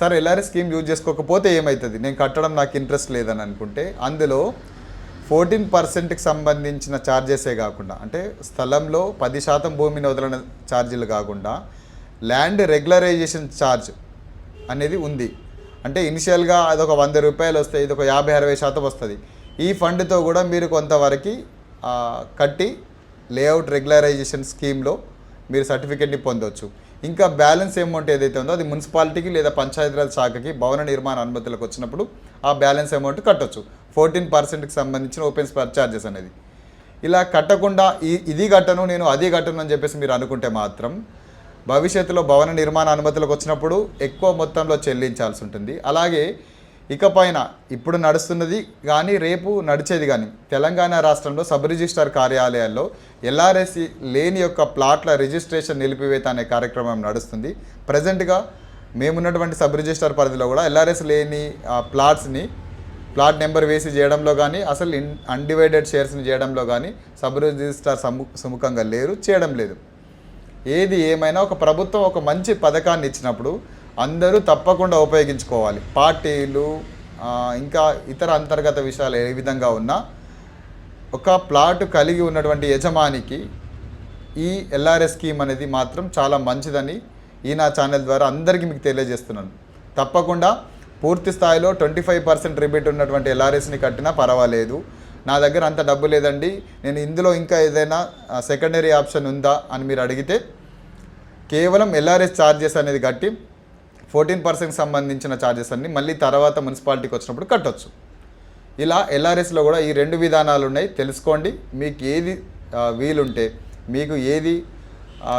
Sir LRS scheme use చేసుకోకపోతే ఏమవుతుంది నేను కట్టడం నాకు ఇంట్రెస్ట్ లేదని అనుకుంటే అందులో ఫోర్టీన్ పర్సెంట్కి సంబంధించిన ఛార్జెసే కాకుండా అంటే స్థలంలో పది శాతం భూమిని వదలన ఛార్జీలు కాకుండా ల్యాండ్ రెగ్యులరైజేషన్ ఛార్జ్ అనేది ఉంది. అంటే ఇనిషియల్గా అదొక వంద రూపాయలు వస్తాయి ఇది ఒక యాభై అరవై శాతం వస్తుంది. ఈ ఫండ్తో కూడా మీరు కొంతవరకు కట్టి లేఅవుట్ రెగ్యులరైజేషన్ స్కీమ్లో మీరు సర్టిఫికేట్ని పొందవచ్చు ఇంకా బ్యాలెన్స్ అమౌంట్ ఏదైతే ఉందో అది మున్సిపాలిటీకి లేదా పంచాయతీరాజ్ శాఖకి భవన నిర్మాణ అనుమతులకు వచ్చినప్పుడు ఆ బ్యాలెన్స్ అమౌంట్ కట్టొచ్చు. ఫోర్టీన్ పర్సెంట్కి సంబంధించిన ఓపెన్ స్పాట్ ఛార్జెస్ అనేది. ఇలా కట్టకుండా ఈ ఇది కట్టను నేను అది కట్టను అని చెప్పేసి మీరు అనుకుంటే మాత్రం భవిష్యత్తులో భవన నిర్మాణ అనుమతులకు వచ్చినప్పుడు ఎక్కువ మొత్తంలో చెల్లించాల్సి ఉంటుంది. అలాగే ఇకపైన ఇప్పుడు నడుస్తున్నది కానీ రేపు నడిచేది కానీ తెలంగాణ రాష్ట్రంలో సబ్ రిజిస్టార్ కార్యాలయాల్లో ఎల్ఆర్ఎస్సి లేని యొక్క ప్లాట్ల రిజిస్ట్రేషన్ నిలిపివేత అనే కార్యక్రమం నడుస్తుంది. ప్రజెంట్గా మేమున్నటువంటి సబ్ రిజిస్టార్ పరిధిలో కూడా ఎల్ఆర్ఎస్ లేని ఆ, ప్లాట్స్ని ప్లాట్ నెంబర్ వేసి చేయడంలో కానీ అసలు ఇన్ అన్డివైడెడ్ షేర్స్ని చేయడంలో కానీ సబ్ రిజిస్టార్ సము సుముఖంగా లేరు చేయడం లేదు. ఏది ఏమైనా ఒక ప్రభుత్వం ఒక మంచి పథకాన్ని ఇచ్చినప్పుడు అందరూ తప్పకుండా ఉపయోగించుకోవాలి. పార్టీలు ఇంకా ఇతర అంతర్గత విషయాలు ఏ విధంగా ఉన్నా ఒక ప్లాట్ కలిగి ఉన్నటువంటి యజమానికి ఈ ఎల్ఆర్ఎస్ స్కీమ్ అనేది మాత్రం చాలా మంచిదని ఈ నా ఛానల్ ద్వారా అందరికీ మీకు తెలియజేస్తున్నాను. తప్పకుండా పూర్తి స్థాయిలో ట్వంటీ ఫైవ్ పర్సెంట్ రిబేట్ ఉన్నటువంటి ఎల్ఆర్ఎస్ని కట్టినా పర్వాలేదు. నా దగ్గర అంత డబ్బు లేదండి. నేను ఇందులో ఇంకా ఏదైనా సెకండరీ ఆప్షన్ ఉందా అని మీరు అడిగితే కేవలం ఎల్ఆర్ఎస్ ఛార్జెస్ అనేది కట్టి ఫోర్టీన్ పర్సెంట్ సంబంధించిన ఛార్జెస్ అన్నీ మళ్ళీ తర్వాత మున్సిపాలిటీకి వచ్చినప్పుడు కట్టొచ్చు. ఇలా ఎల్ఆర్ఎస్లో కూడా ఈ రెండు విధానాలు ఉన్నాయి. తెలుసుకోండి మీకు ఏది వీలుంటే మీకు ఏది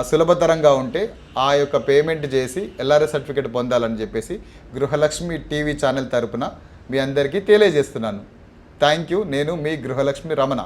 సులభతరంగా ఉంటే ఆ యొక్క పేమెంట్ చేసి ఎల్ఆర్ఎస్ సర్టిఫికేట్ పొందాలని చెప్పేసి గృహలక్ష్మి టీవీ ఛానల్ తరపున మీ అందరికీ తెలియజేస్తున్నాను. థ్యాంక్ యూ నేను మీ గృహలక్ష్మి రమణ.